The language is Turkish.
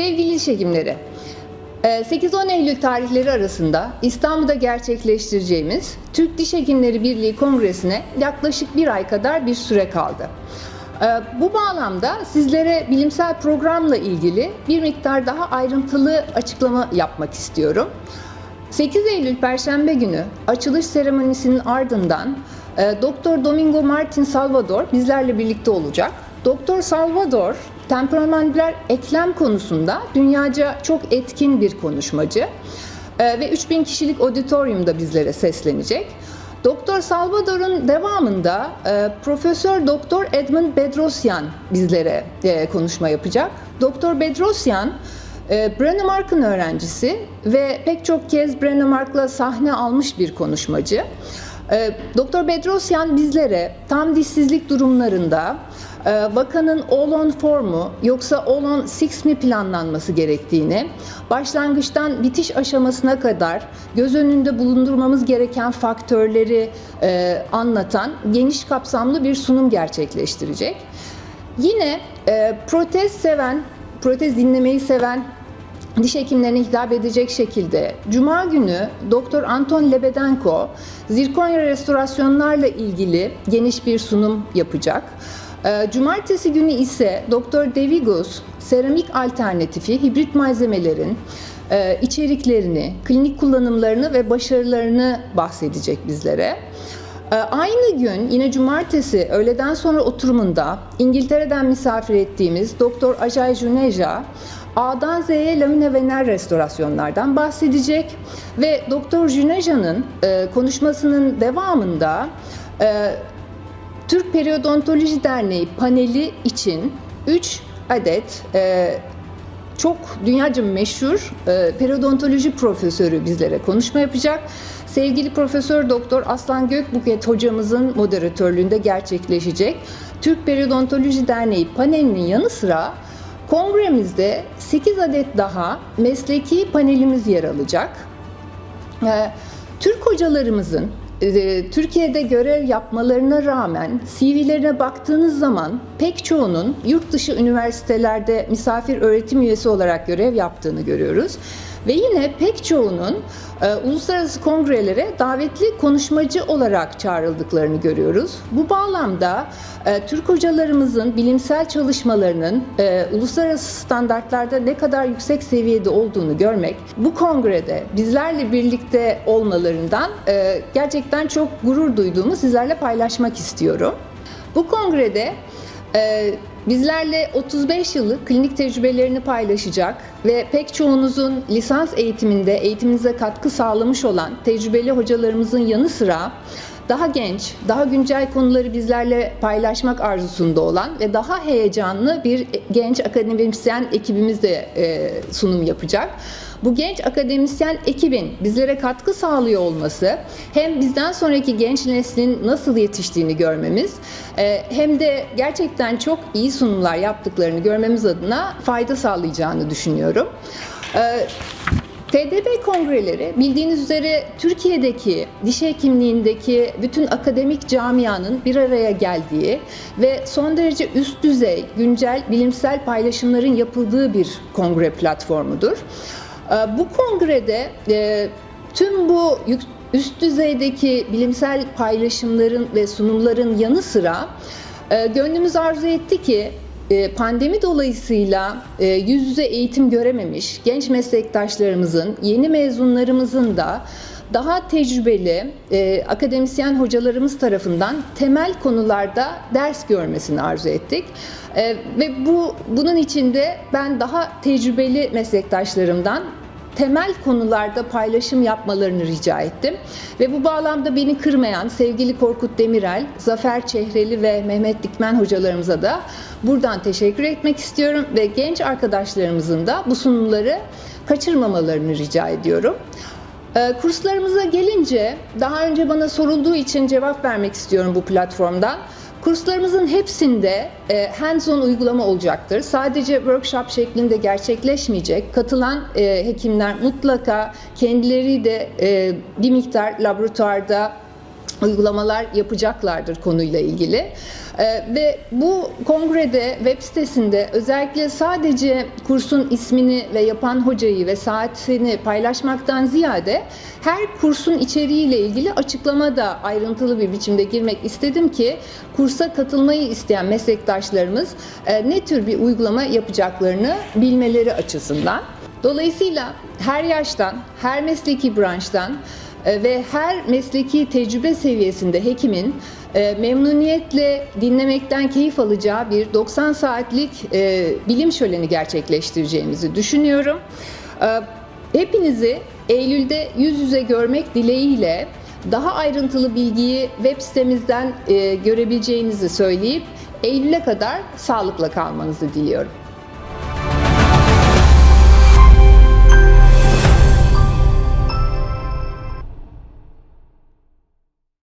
diş hekimleri. Ee, 8-10 Eylül tarihleri arasında İstanbul'da gerçekleştireceğimiz Türk Diş Hekimleri Birliği Kongresi'ne yaklaşık bir ay kadar bir süre kaldı. Ee, Bu bağlamda sizlere bilimsel programla ilgili bir miktar daha ayrıntılı açıklama yapmak istiyorum. 8 Eylül Perşembe günü açılış seremonisinin ardından e, Doktor Domingo Martin Salvador bizlerle birlikte olacak. Doktor Salvador temperamentler eklem konusunda dünyaca çok etkin bir konuşmacı E, ve 3000 kişilik auditoriumda bizlere seslenecek. Doktor Salvador'un devamında e, Profesör Doktor Edmund Bedrosyan bizlere e, konuşma yapacak. Doktor Bedrosyan e, öğrencisi ve pek çok kez Brennemark'la sahne almış bir konuşmacı. Doktor Bedrosyan bizlere tam dişsizlik durumlarında e, vakanın all-on formu yoksa all-on six mi planlanması gerektiğini, başlangıçtan bitiş aşamasına kadar göz önünde bulundurmamız gereken faktörleri e, anlatan geniş kapsamlı bir sunum gerçekleştirecek. Yine e, protez seven, protez dinlemeyi seven diş hekimlerine hitap edecek şekilde Cuma günü Doktor Anton Lebedenko zirkonya restorasyonlarla ilgili geniş bir sunum yapacak. Ee, Cumartesi günü ise Doktor Devigus seramik alternatifi hibrit malzemelerin e, içeriklerini, klinik kullanımlarını ve başarılarını bahsedecek bizlere. Ee, Aynı gün yine cumartesi öğleden sonra oturumunda İngiltere'den misafir ettiğimiz Doktor Ajay Juneja A'dan Z'ye lamine vener restorasyonlardan bahsedecek ve Doktor Juneja'nın e, konuşmasının devamında e, Türk Periodontoloji Derneği paneli için 3 adet e, çok dünyaca meşhur e, periodontoloji profesörü bizlere konuşma yapacak. Sevgili Profesör Doktor Aslan Gökbuket hocamızın moderatörlüğünde gerçekleşecek. Türk Periodontoloji Derneği panelinin yanı sıra kongremizde 8 adet daha mesleki panelimiz yer alacak. Ee, Türk hocalarımızın e, Türkiye'de görev yapmalarına rağmen CV'lerine baktığınız zaman pek çoğunun yurt dışı üniversitelerde misafir öğretim üyesi olarak görev yaptığını görüyoruz. Ve yine pek çoğunun e, uluslararası kongrelere davetli konuşmacı olarak çağrıldıklarını görüyoruz. Bu bağlamda e, Türk hocalarımızın bilimsel çalışmalarının e, uluslararası standartlarda ne kadar yüksek seviyede olduğunu görmek, bu kongrede bizlerle birlikte olmalarından e, gerçekten çok gurur duyduğumu sizlerle paylaşmak istiyorum. Bu kongrede e, bizlerle 35 yıllık klinik tecrübelerini paylaşacak ve pek çoğunuzun lisans eğitiminde eğitiminize katkı sağlamış olan tecrübeli hocalarımızın yanı sıra daha genç, daha güncel konuları bizlerle paylaşmak arzusunda olan ve daha heyecanlı bir genç akademisyen ekibimiz de e, sunum yapacak. Bu genç akademisyen ekibin bizlere katkı sağlıyor olması hem bizden sonraki genç neslin nasıl yetiştiğini görmemiz e, hem de gerçekten çok iyi sunumlar yaptıklarını görmemiz adına fayda sağlayacağını düşünüyorum. E, TDB kongreleri bildiğiniz üzere Türkiye'deki diş hekimliğindeki bütün akademik camianın bir araya geldiği ve son derece üst düzey güncel bilimsel paylaşımların yapıldığı bir kongre platformudur. Ee, Bu kongrede e, tüm bu üst düzeydeki bilimsel paylaşımların ve sunumların yanı sıra e, gönlümüz arzu etti ki e, pandemi dolayısıyla yüz yüze eğitim görememiş genç meslektaşlarımızın, yeni mezunlarımızın da daha tecrübeli e, akademisyen hocalarımız tarafından temel konularda ders görmesini arzu ettik. E, ve bu bunun içinde ben daha tecrübeli meslektaşlarımdan temel konularda paylaşım yapmalarını rica ettim. Ve bu bağlamda beni kırmayan sevgili Korkut Demirel, Zafer Çehreli ve Mehmet Dikmen hocalarımıza da buradan teşekkür etmek istiyorum ve genç arkadaşlarımızın da bu sunumları kaçırmamalarını rica ediyorum. Ee, Kurslarımıza gelince daha önce bana sorulduğu için cevap vermek istiyorum bu platformdan. Kurslarımızın hepsinde e, hands-on uygulama olacaktır. Sadece workshop şeklinde gerçekleşmeyecek. Katılan e, hekimler mutlaka kendileri de e, bir miktar laboratuvarda uygulamalar yapacaklardır konuyla ilgili. Ee, ve bu kongrede web sitesinde özellikle sadece kursun ismini ve yapan hocayı ve saatini paylaşmaktan ziyade her kursun içeriğiyle ilgili açıklama da ayrıntılı bir biçimde girmek istedim ki kursa katılmayı isteyen meslektaşlarımız e, ne tür bir uygulama yapacaklarını bilmeleri açısından. Dolayısıyla her yaştan, her mesleki branştan ve her mesleki tecrübe seviyesinde hekimin e, memnuniyetle dinlemekten keyif alacağı bir 90 saatlik e, bilim şöleni gerçekleştireceğimizi düşünüyorum. E, Hepinizi Eylül'de yüz yüze görmek dileğiyle daha ayrıntılı bilgiyi web sitemizden e, görebileceğinizi söyleyip Eylül'e kadar sağlıkla kalmanızı diliyorum.